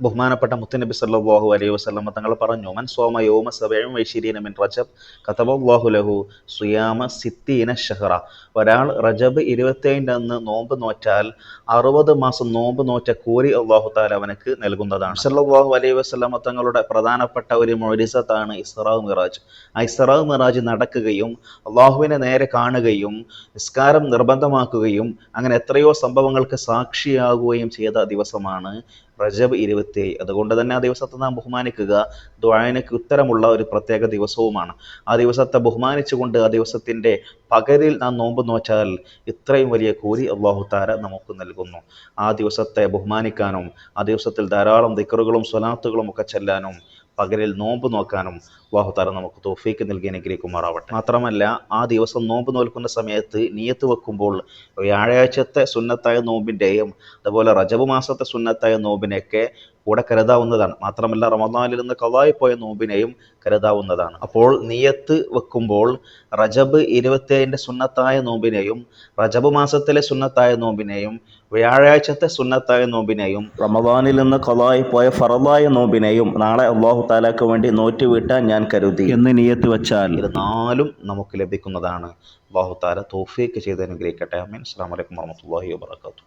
ബഹുമാനപ്പെട്ട മുത്തുനബി സല്ലല്ലാഹു അലൈഹി വസല്ലമ തങ്ങൾ പറഞ്ഞു മൻ സോമ യോമ സബയും വൈശീരിന മിൻ റജബ് കതബല്ലാഹു ലഹു സുയാമ സിത്തീന ഷഹറ ഒരാൾ റജബ് ഇരുപത്തേഴിന്റെ അന്ന് നോമ്പ് നോറ്റാൽ അറുപത് മാസം നോമ്പ് നോറ്റ കൂലി അള്ളാഹു താല അവനക്ക് നൽകുന്നതാണ്. സല്ലല്ലാഹു അലൈഹി വസല്ലമ തങ്ങളുടെ പ്രധാനപ്പെട്ട ഒരു മൊഴിസത്താണ് ഇസ്റാ മിറാജ്. ആ ഇസ്റാ മിറാജ് നടക്കുകയും അള്ളാഹുവിനെ നേരെ കാണുകയും നിസ്കാരം നിർബന്ധമാക്കുകയും അങ്ങനെ എത്രയോ സംഭവങ്ങൾക്ക് സാക്ഷിയാകുകയും ചെയ്ത ദിവസമാണ് റജബ് ഇരുപത്തിയേഴ്. അതുകൊണ്ട് തന്നെ ആ ദിവസത്തെ നാം ബഹുമാനിക്കുക. ദ്വായനയ്ക്ക് ഉത്തരമുള്ള ഒരു പ്രത്യേക ദിവസവുമാണ്. ആ ദിവസത്തെ ബഹുമാനിച്ചുകൊണ്ട് ആ ദിവസത്തിന്റെ പകരിൽ നാം നോമ്പ് നോച്ചാൽ ഇത്രയും വലിയ കൂലി അള്ളാഹു താര നമുക്ക് നൽകുന്നു. ആ ദിവസത്തെ ബഹുമാനിക്കാനും ആ ദിവസത്തിൽ ധാരാളം ദിക്കറുകളും സ്വലാത്തുകളും ഒക്കെ ചെല്ലാനും പകലിൽ നോമ്പ് നോക്കാനും അള്ളാഹുത്താല നമുക്ക് തോഫീക്ക് നൽകി അനുഗ്രഹിക്കുമാറാവട്ടെ. മാത്രമല്ല ആ ദിവസം നോമ്പ് നോൽക്കുന്ന സമയത്ത് നീയത്ത് വെക്കുമ്പോൾ വ്യാഴാഴ്ചത്തെ സുന്നത്തായ നോമ്പിന്റെയും അതുപോലെ റജബ് മാസത്തെ സുന്നത്തായ നോമ്പിനെയൊക്കെ കൂടെ കരുതാവുന്നതാണ്. മാത്രമല്ല റമദാനിൽ നിന്ന് കവായി പോയ നോമ്പിനെയും കരുതാവുന്നതാണ്. അപ്പോൾ നിയത്ത് വെക്കുമ്പോൾ റജബ് ഇരുപത്തേഴിന്റെ സുന്നത്തായ നോമ്പിനെയും റജബ് മാസത്തിലെ സുന്നത്തായ നോമ്പിനെയും വ്യാഴാഴ്ചത്തെ സുന്നത്തായ നോമ്പിനെയും റമദാനിൽ നിന്ന് കവായി പോയ ഫറദായ നോമ്പിനെയും നാളെ അള്ളാഹു താലാക്ക് വേണ്ടി നോറ്റ് വീട്ടാൻ ഞാൻ കരുതി. എന്ന് നിയത്ത് വെച്ചാൽ? ഇത് നാലും നമുക്ക് ലഭിക്കുന്നതാണ്. അള്ളാഹു താല തോഫിക്ക് ചെയ്ത് അനുഗ്രഹിക്കട്ടെ. അമീൻ. അസ്സാം വലൈക്കും വാഹമത്തല്ലാഹി വാബർക്കാത്തു